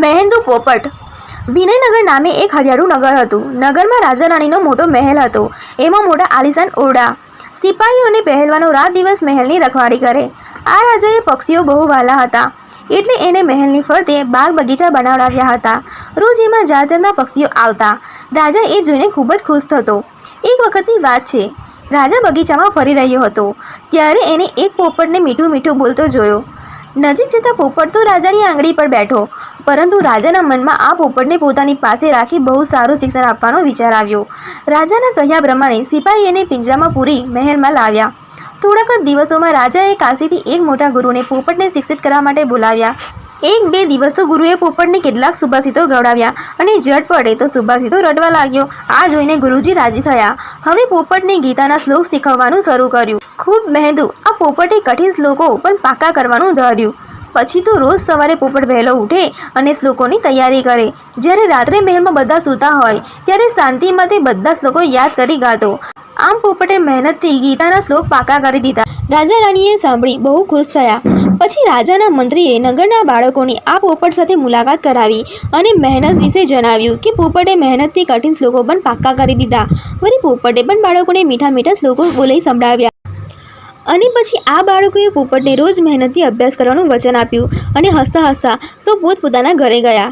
મહેન્દુ પોપટ. વિનયનગર નામે એક હરિયાળું નગર હતું. નગરમાં રાજા રાણીનો મોટો મહેલ હતો. એમાં મોટા આલિશાન ઓરડા સિપાહીઓ અને પહેલવાનો રાત દિવસ મહેલની રખવાડી કરે. આ રાજાએ પક્ષીઓ બહુ વાલા હતા. એટલે એને મહેલની ફરતે બાગ બગીચા બનાવડાવ્યા હતા. રોજ એમાં જાત જાતના પક્ષીઓ આવતા. રાજા એ જોઈને ખૂબ જ ખુશ થતો. એક વખતની વાત છે. રાજા બગીચામાં ફરી રહ્યો હતો. ત્યારે એને એક પોપટને મીઠું મીઠું બોલતો જોયો. નજીક જતાં પોપટ તો રાજાની આંગળી પર બેઠો. પરંતુ રાજાના મનમાં આ પોપટને પોતાની પાસે રાખી બહુ સારું શિક્ષણ આપવાનો વિચાર આવ્યો. રાજાના કહ્યા પ્રમાણે સિપાહી એને પિંજરામાં પૂરી મહેલમાં લાવ્યા. થોડાક જ દિવસોમાં રાજાએ કાશીથી એક મોટા ગુરુને પોપટને શિક્ષિત કરવા માટે બોલાવ્યા. એક બે દિવસ તો ગુરુએ પોપટને કેટલાક સુભાષિતો ગવડાવ્યા અને જટ પડે તો સુભાષિતો રડવા લાગ્યો. આ જોઈને ગુરુજી રાજી થયા. હવે પોપટને ગીતાના શ્લોક શીખવવાનું શરૂ કર્યું. ખૂબ મહેંદુ, આ પોપટે કઠિન શ્લોકો પણ પાકા કરવાનું ધાર્યું. પછી તો રોજ સવારે પોપટ વહેલો ઉઠે અને શ્લોકોની તૈયારી કરે. જ્યારે રાત્રે મહેલમાં બધા સૂતા હોય, ત્યારે શાંતિમાં તે બધા શ્લોકો યાદ કરી ગાતો. આમ પોપટે મહેનતથી ગીતાના શ્લોક પાકા કરી દીધા. રાજા રાણીએ સાંભળી બહુ ખુશ થયા. પછી રાજાના મંત્રીએ નગરના બાળકોની આ પોપટ સાથે મુલાકાત કરાવી અને મહેનત વિશે જણાવ્યું કે પોપટે મહેનતથી કઠિન શ્લોકો પણ પાક્કા કરી દીધા. વળી પોપટે પણ બાળકોને મીઠા મીઠા શ્લોકો બોલી સંભળાવ્યા. અને પછી આ બાળકોએ પોપટને રોજ મહેનતથી અભ્યાસ કરવાનું વચન આપ્યું અને હસતા હસતા સૌ પોતપોતાના ઘરે ગયા.